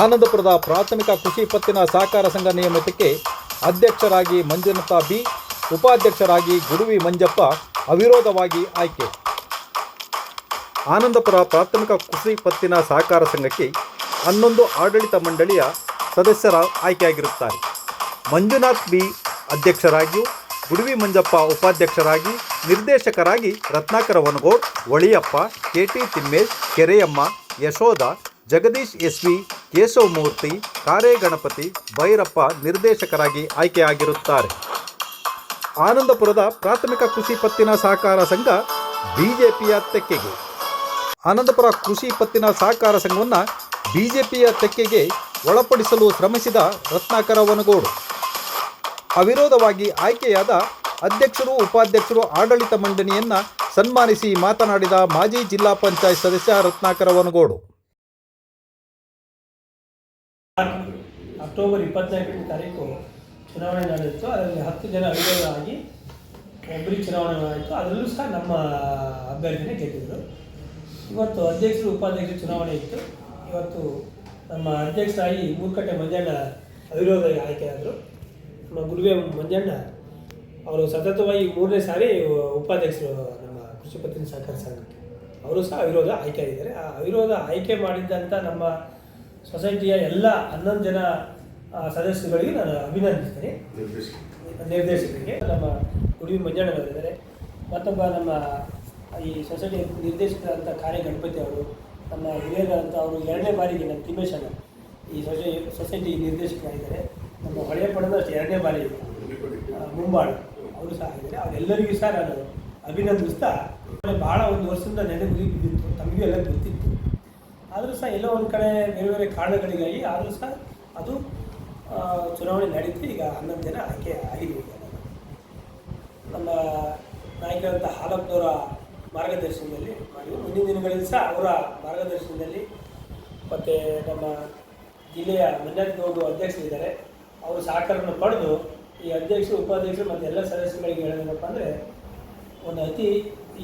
ಆನಂದಪುರದ ಪ್ರಾಥಮಿಕ ಕೃಷಿ ಪತ್ತಿನ ಸಹಕಾರ ಸಂಘ ನಿಯಮಿತಕ್ಕೆ ಅಧ್ಯಕ್ಷರಾಗಿ ಮಂಜುನಾಥ ಬಿ, ಉಪಾಧ್ಯಕ್ಷರಾಗಿ ಗುಡುವಿ ಮಂಜಪ್ಪ ಅವಿರೋಧವಾಗಿ ಆಯ್ಕೆ. ಆನಂದಪುರ ಪ್ರಾಥಮಿಕ ಕೃಷಿ ಪತ್ತಿನ ಸಹಕಾರ ಸಂಘಕ್ಕೆ ಹನ್ನೊಂದು ಆಡಳಿತ ಮಂಡಳಿಯ ಸದಸ್ಯರ ಆಯ್ಕೆಯಾಗಿರುತ್ತಾರೆ. ಮಂಜುನಾಥ್ ಬಿ ಅಧ್ಯಕ್ಷರಾಗಿಯೂ ಗುಡುವಿ ಮಂಜಪ್ಪ ಉಪಾಧ್ಯಕ್ಷರಾಗಿ ನಿರ್ದೇಶಕರಾಗಿ Ratnakar Vanagod, Oliyappa K T Thimmesh, Kereyamma, Yashoda, Jagadish S V Keshavamurthy, Karaganapathi, Bhairappa ನಿರ್ದೇಶಕರಾಗಿ ಆಯ್ಕೆಯಾಗಿರುತ್ತಾರೆ. ಆನಂದಪುರದ ಪ್ರಾಥಮಿಕ ಕೃಷಿ ಪತ್ತಿನ ಸಹಕಾರ ಸಂಘ ಬಿಜೆಪಿಯ ತೆಕ್ಕೆಗೆ. ಆನಂದಪುರ ಕೃಷಿ ಪತ್ತಿನ ಸಹಕಾರ ಸಂಘವನ್ನು ಬಿಜೆಪಿಯ ತೆಕ್ಕೆಗೆ ಒಳಪಡಿಸಲು ಶ್ರಮಿಸಿದ ರತ್ನಾಕರ ವನಗೋಡು. ಅವಿರೋಧವಾಗಿ ಆಯ್ಕೆಯಾದ ಅಧ್ಯಕ್ಷರು, ಉಪಾಧ್ಯಕ್ಷರು ಆಡಳಿತ ಮಂಡಳಿಯನ್ನು ಸನ್ಮಾನಿಸಿ ಮಾತನಾಡಿದ ಮಾಜಿ ಜಿಲ್ಲಾ ಪಂಚಾಯತ್ ಸದಸ್ಯ ರತ್ನಾಕರ ವನಗೋಡು. ಅಕ್ಟೋಬರ್ ಇಪ್ಪತ್ನಾಲ್ಕನೇ ತಾರೀಕು ಚುನಾವಣೆ ನಡೆಯಿತು. ಅದರಲ್ಲಿ ಹತ್ತು ಜನ ಆಗಿ ಒಬ್ಬರಿಗೆ ಚುನಾವಣೆ ಆಯಿತು ಅದರಲ್ಲೂ ಸಹ ನಮ್ಮ ಅಭ್ಯರ್ಥಿನೇ ಗೆದ್ದಿದ್ದರು. ಇವತ್ತು ಅಧ್ಯಕ್ಷರು, ಉಪಾಧ್ಯಕ್ಷರು ಚುನಾವಣೆ ಇತ್ತು. ಇವತ್ತು ನಮ್ಮ ಅಧ್ಯಕ್ಷರಾಗಿ ಮೂರ್ಕಟ್ಟೆ ಮಂಜಣ್ಣ ಅವಿರೋಧ ಆಯ್ಕೆಯಾದರು ನಮ್ಮ ಗುರುವೇ ಮಂಜಣ್ಣ ಅವರು ಸತತವಾಗಿ ಮೂರನೇ ಸಾರಿ ಉಪಾಧ್ಯಕ್ಷರು ನಮ್ಮ ಕೃಷಿ ಪತ್ತಿನ ಸಹಕಾರ ಸಂಘಕ್ಕೆ. ಅವರು ಸಹ ಅವಿರೋಧ ಆಯ್ಕೆ ಆಗಿದ್ದಾರೆ. ಆ ಅವಿರೋಧ ಆಯ್ಕೆ ಮಾಡಿದ್ದಂಥ ನಮ್ಮ ಸೊಸೈಟಿಯ ಎಲ್ಲ ಹನ್ನೊಂದು ಜನ ಸದಸ್ಯರುಗಳಿಗೆ ನಾನು ಅಭಿನಂದಿಸ್ತೇನೆ. ನಿರ್ದೇಶಕರಿಗೆ. ನಮ್ಮ ಗುಡಿ ಮಂಜಣ್ಣವರಿದ್ದಾರೆ ಮತ್ತೊಬ್ಬ ನಮ್ಮ ಈ ಸೊಸೈಟಿ ನಿರ್ದೇಶಕರಾದಂಥ ಕಾರ್ಯ ಗಣಪತಿ ಅವರು ನಮ್ಮ ಹಿರಿಯರಾದಂಥ ಅವರು ಎರಡನೇ ಬಾರಿಗೆ ನಮ್ಮ ಅಣ್ಣ ಈ ಸೊಸೈ ಸೊಸೈಟಿ ನಿರ್ದೇಶಕರಾಗಿದ್ದಾರೆ. ನಮ್ಮ ಹಳೆಯ ಪಡೆದ ಎರಡನೇ ಬಾರಿ ಮುಂಬಾಳು. ಅವರು ಸಹ ಆಗಿದ್ದಾರೆ. ಅವರೆಲ್ಲರಿಗೂ ಸಹ ನಾನು ಅಭಿನಂದಿಸ್ತಾ ಭಾಳ ಒಂದು ವರ್ಷದಿಂದ ನೆನಪು ಬಿದ್ದಿತ್ತು ತಮಗೂ ಎಲ್ಲ ಗೊತ್ತಿತ್ತು. ಆದರೂ ಸಹ ಎಲ್ಲೋ ಒಂದು ಕಡೆ ಬೇರೆ ಬೇರೆ ಕಾರಣಗಳಿಗಾಗಿ ಆದರೂ ಸಹ ಅದು ಚುನಾವಣೆ ನಡೀತು. ಈಗ ಹನ್ನೊಂದು ಜನ ಆಯ್ಕೆ ಆಗಿದೆ ನಮ್ಮ ನಾಯಕರಂಥ ಹಾಲಪ್ಪನವರ ಮಾರ್ಗದರ್ಶನದಲ್ಲಿ ಮಾಡಿದ್ರು. ಮುಂದಿನ ದಿನಗಳಲ್ಲಿ ಸಹ ಅವರ ಮಾರ್ಗದರ್ಶನದಲ್ಲಿ ಮತ್ತು ನಮ್ಮ ಜಿಲ್ಲೆಯ ಮಂಜಾತಿ ಅಧ್ಯಕ್ಷರಿದ್ದಾರೆ. ಅವರು ಸಹಕಾರವನ್ನು ಪಡೆದು ಈ ಅಧ್ಯಕ್ಷರು, ಉಪಾಧ್ಯಕ್ಷರು ಮತ್ತು ಎಲ್ಲ ಸದಸ್ಯರುಗಳಿಗೆ ಹೇಳೋದೇನಪ್ಪ ಅಂದರೆ, ಒಂದು ಅತಿ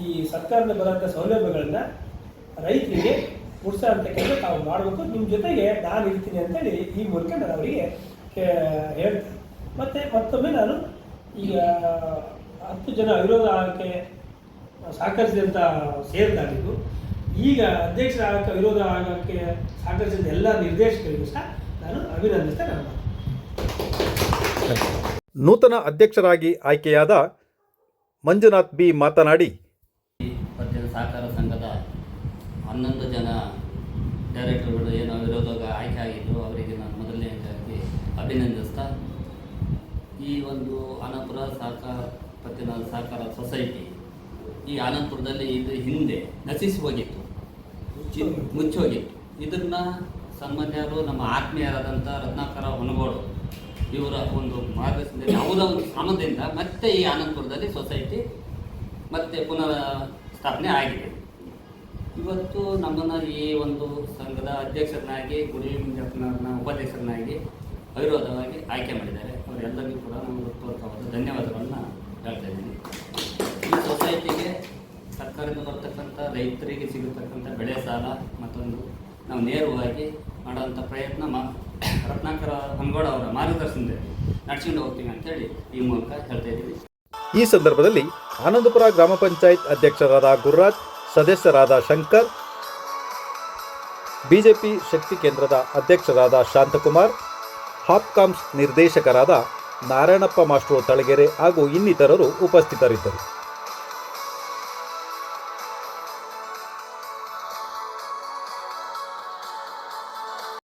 ಈ ಸರ್ಕಾರದ ಬರೋಂಥ ಸೌಲಭ್ಯಗಳನ್ನು ರೈತರಿಗೆ ಮುಟ್ಸೋಂಥ ಕೆಲಸ ತಾವು ಮಾಡಬೇಕು. ನಿಮ್ಮ ಜೊತೆಗೆ ನಾನು ಇರ್ತೀನಿ ಅಂತೇಳಿ ಈ ಮೂಲಕ ನಾನು ಅವರಿಗೆ ಹೇಳ್ತೀನಿ ಮತ್ತು ಮತ್ತೊಮ್ಮೆ ನಾನು ಈಗ ಹತ್ತು ಜನ ವಿರೋಧ ಆಗಕ್ಕೆ ಸಹಕರಿಸಿದಂಥ ಸೇರಿದಾಗಿದ್ದು ಈಗ ಅಧ್ಯಕ್ಷರ ಆಗಕ್ಕೆ ವಿರೋಧ ಆಗಕ್ಕೆ ಸಹಕರಿಸಿದ ಎಲ್ಲ ನಿರ್ದೇಶಕರಿಗೂ ಸಹ ನಾನು ಅಭಿನಂದಿಸ್ತಾ ನಾನು ನೂತನ ಅಧ್ಯಕ್ಷರಾಗಿ ಆಯ್ಕೆಯಾದ ಮಂಜುನಾಥ್ ಬಿ ಮಾತನಾಡಿ. ಸಹಕಾರ ಸಂಘದ ಹನ್ನೊಂದು ಜನ ಡೈರೆಕ್ಟರ್ಗಳು ಏನು ವಿರೋಧವಾಗಿ ಆಯ್ಕೆ ಆಗಿದ್ರು, ಅವರಿಗೆ ನಾನು ಮೊದಲನೇದಾಗಿ ಅಭಿನಂದಿಸ್ತಾ, ಈ ಒಂದು ಆನಂದಪುರ ಸಹಕಾರ ಪತ್ತಿನ ಸಹಕಾರ ಸೊಸೈಟಿ ಈ ಆನಂದಪುರದಲ್ಲಿ ಇದು ಹಿಂದೆ ನಶಿಸಿ ಹೋಗಿತ್ತು ಮುಚ್ಚಿ ಹೋಗಿತ್ತು. ಇದನ್ನು ಸಂಬಂಧಿಯರು ನಮ್ಮ ಆತ್ಮೀಯರಾದಂಥ ರತ್ನಾಕರ ಹೊನಗೋಡು ಇವರ ಒಂದು ಮಾರ್ಗದರ್ಶನದಲ್ಲಿ ಯಾವುದೋ ಒಂದು ಶ್ರಮದಿಂದ ಮತ್ತೆ ಈ ಆನಂದಪುರದಲ್ಲಿ ಸೊಸೈಟಿ ಮತ್ತೆ ಪುನಃ ಸ್ಥಾಪನೆ ಆಗಿದೆ. ಇವತ್ತು ನಮ್ಮನ್ನು ಈ ಒಂದು ಸಂಘದ ಅಧ್ಯಕ್ಷರನ್ನಾಗಿ, ಗುಡಿ ಮುಂಜಪ್ಪನವ್ರನ್ನ ಉಪಾಧ್ಯಕ್ಷರನ್ನಾಗಿ ಅವಿರೋಧವಾಗಿ ಆಯ್ಕೆ ಮಾಡಿದ್ದಾರೆ. ಅವರೆಲ್ಲರಿಗೂ ಕೂಡ ನಾನು ಹೃತ್ಪೂರ್ವಕವಾದ ಧನ್ಯವಾದಗಳನ್ನು ಹೇಳ್ತಾ ಇದ್ದೀನಿ. ಈ ಸೊಸೈಟಿಗೆ ಸರ್ಕಾರದಿಂದ ಬರ್ತಕ್ಕಂಥ ರೈತರಿಗೆ ಸಿಗತಕ್ಕಂಥ ಬೆಳೆ ಸಾಲ ಮತ್ತೊಂದು ನಾವು ನೇರವಾಗಿ ಮಾಡೋವಂಥ ಪ್ರಯತ್ನ ಮಾ, ರತ್ನಾಕರ ಹಂಗೋಡ ಅವರ ಮಾರ್ಗದರ್ಶನದಲ್ಲಿ ನಡ್ಸ್ಕೊಂಡು ಹೋಗ್ತೀವಿ ಅಂತೇಳಿ ಈ ಮೂಲಕ ಹೇಳ್ತಾ ಇದ್ದೀವಿ ಈ ಸಂದರ್ಭದಲ್ಲಿ ಆನಂದಪುರ ಗ್ರಾಮ ಪಂಚಾಯತ್ ಅಧ್ಯಕ್ಷರಾದ ಗುರುರಾಜ್ ಸದಸ್ಯರಾದ ಶಂಕರ್, ಬಿಜೆಪಿ ಶಕ್ತಿ ಕೇಂದ್ರದ ಅಧ್ಯಕ್ಷರಾದ ಶಾಂತಕುಮಾರ್, ಹಾಪ್ಕಾಮ್ಸ್ ನಿರ್ದೇಶಕರಾದ ನಾರಾಯಣಪ್ಪ ಮಾಸ್ಟರ್ ತಳಗೆರೆ ಹಾಗೂ ಇನ್ನಿತರರು ಉಪಸ್ಥಿತರಿದ್ದರು.